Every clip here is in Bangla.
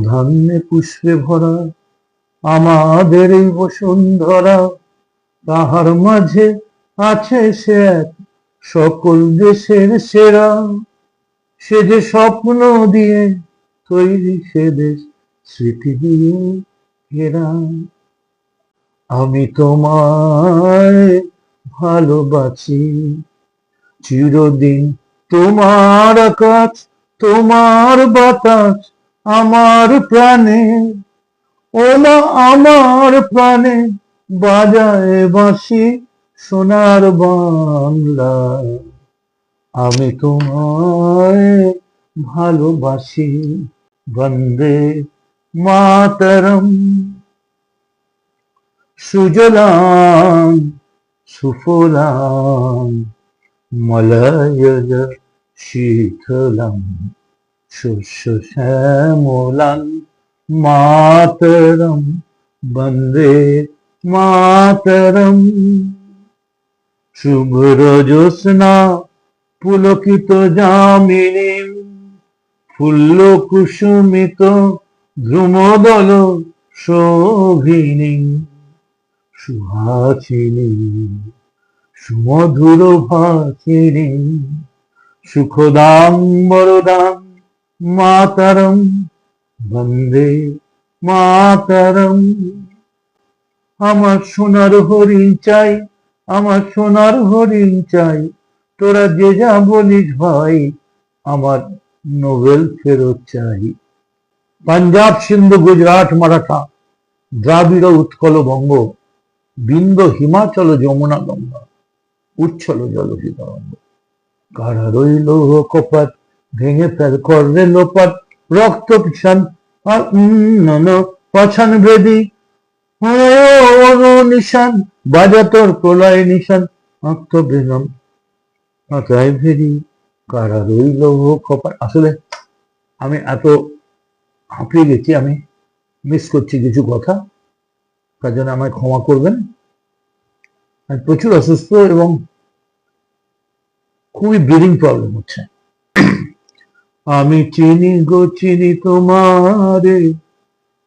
ধান্যে পুষ্পে ভরা, আমাদের এই বসুন্ধরা, তাহার মাঝে আছে সে এক সকল দেশের সেরা। সে যে স্বপ্ন দিয়ে তৈরি সে দেশ স্মৃতি দিয়ে ঘেরা। আমি তোমায় ভালোবাসি, চিরদিন তোমার আকাশ, তোমার বাতাস আমার প্রাণে, ওমা আমার প্রাণে, বাজায় বাঁশি সোনার বাংলা। আমি তোমায় ভালোবাসি, বন্দে মাতরম। সুজলাম, সুফলাম, মলয়জ শীতলম। শ্যামলাম মাতরম বন্দে মাতরম শুভ্র পুলকিত যামিনী ফুল্ল কুসুমিত ধ্রুমদল শোভিনী সুহাসিনী সুমধুর ভাসিনী সুখদাম বরদাম মাতরম বন্দে মাতরম আমার সোনার হরিণ চাই আমার সোনার হরিণ চাই তোরা যে যা বলিস ভাই আমার নোবেল ফেরত চাই পাঞ্জাব সিন্ধু গুজরাট মারাঠা দ্রাবিড় উৎকল বঙ্গ বিন্দ হিমাচল যমুনা গঙ্গা উচ্ছল জল কারা রইল কপাট ভেঙে ফেল করলে লোপাট রক্ত পিছান পাছান বেদি। নিশান বাজাতর প্রলয় নিশান আত্মবেদন মাথায় ভেরি কারা রইল কপাট আসলে আমি এত হাঁপিয়ে গেছি, আমি মিস করছি কিছু কথা, তার জন্য আমায় ক্ষমা করবেন। আমি প্রচুর অসুস্থ এবং খুবই ব্রিদিং প্রবলেম হচ্ছে। আমি চিনি গো, চিনি তোমারে।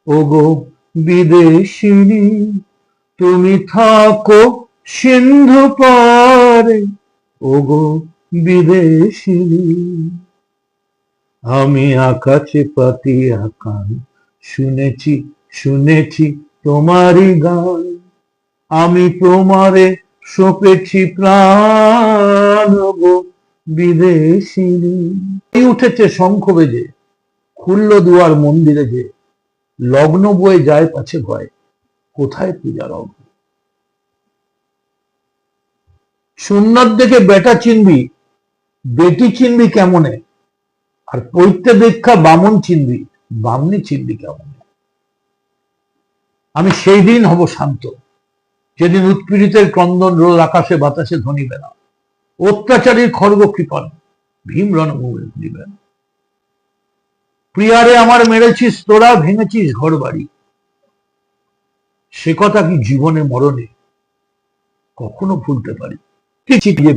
ও গো বিদেশিনী, তুমি থাকো সিন্ধু পারে। ও গো বিদেশিনী, আমি আকাশে পাতি আকান শুনেছি শুনেছি তোমারই গান। আমি তোমারে সপেছি প্রাণ গো বিদেশিনী উঠেছে শঙ্খ বেজে খুলল দুয়ার মন্দিরে যে, লগ্ন বয়ে যায় পাছে ভয়। কোথায় পূজার অঘ সুন্নত দেখে বেটা চিনবি, বেটি চিনবি কেমনে? আর পৈত্য দীক্ষা বামন চিনবি, বামনি চিনবি কেমন? আমি সেই দিন হব শান্ত। যেদিন উৎপীড়িতের ক্রন্দন রোল আকাশে বাতাসে ধ্বনিবে না। অত্যাচারীর খর্গ কৃপণ ভীম রণভূমি দিবেন প্রিয়ারে আমার মেরেছিস, তোরা ভেঙেছিস ঘর বাড়ি সে কথা কি জীবনে মরণে কখনো ভুলতে পারি? কি চিঠিয়ে